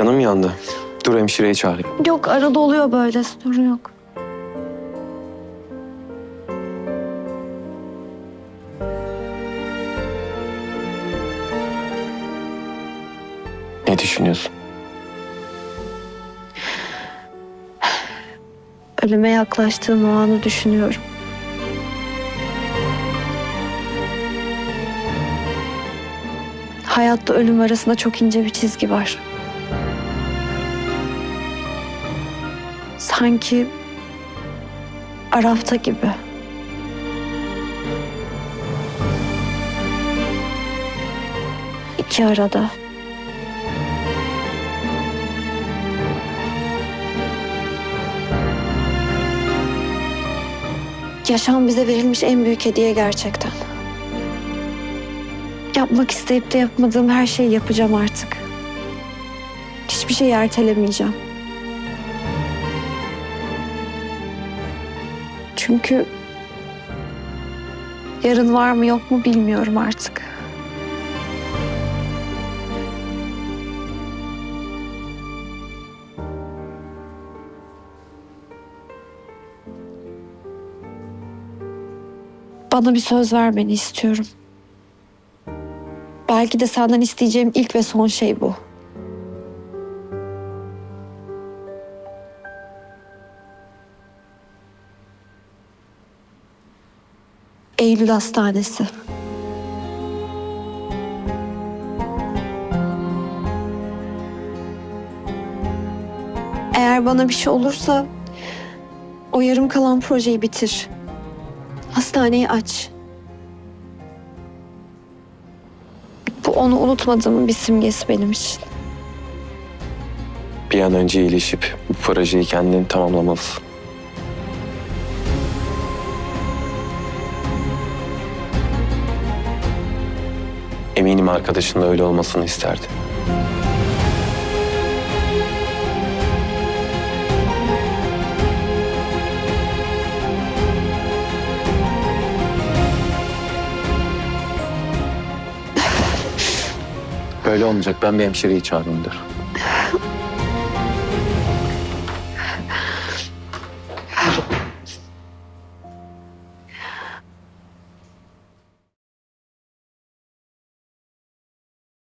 Canım yandı. Dur hemşireyi çağırayım. Yok arada oluyor böyle sorun yok. Ne düşünüyorsun? Ölüme yaklaştığım o anı düşünüyorum. Hayatta ölüm arasında çok ince bir çizgi var. Sanki Araf'ta gibi. İki arada. Yaşam bize verilmiş en büyük hediye gerçekten. Yapmak isteyip de yapmadığım her şeyi yapacağım artık. Hiçbir şeyi ertelemeyeceğim. Çünkü yarın var mı yok mu bilmiyorum artık. Bana bir söz vermeni istiyorum. Belki de senden isteyeceğim ilk ve son şey bu. Eylül Hastanesi. Eğer bana bir şey olursa o yarım kalan projeyi bitir. Hastaneyi aç. Bu onu unutmadığımın bir simgesi benim için. Bir an önce iyileşip bu projeyi kendin tamamlamalısın. Eminim arkadaşın da öyle olmasını isterdi. Böyle olmayacak. Ben bir hemşireyi çağırayım.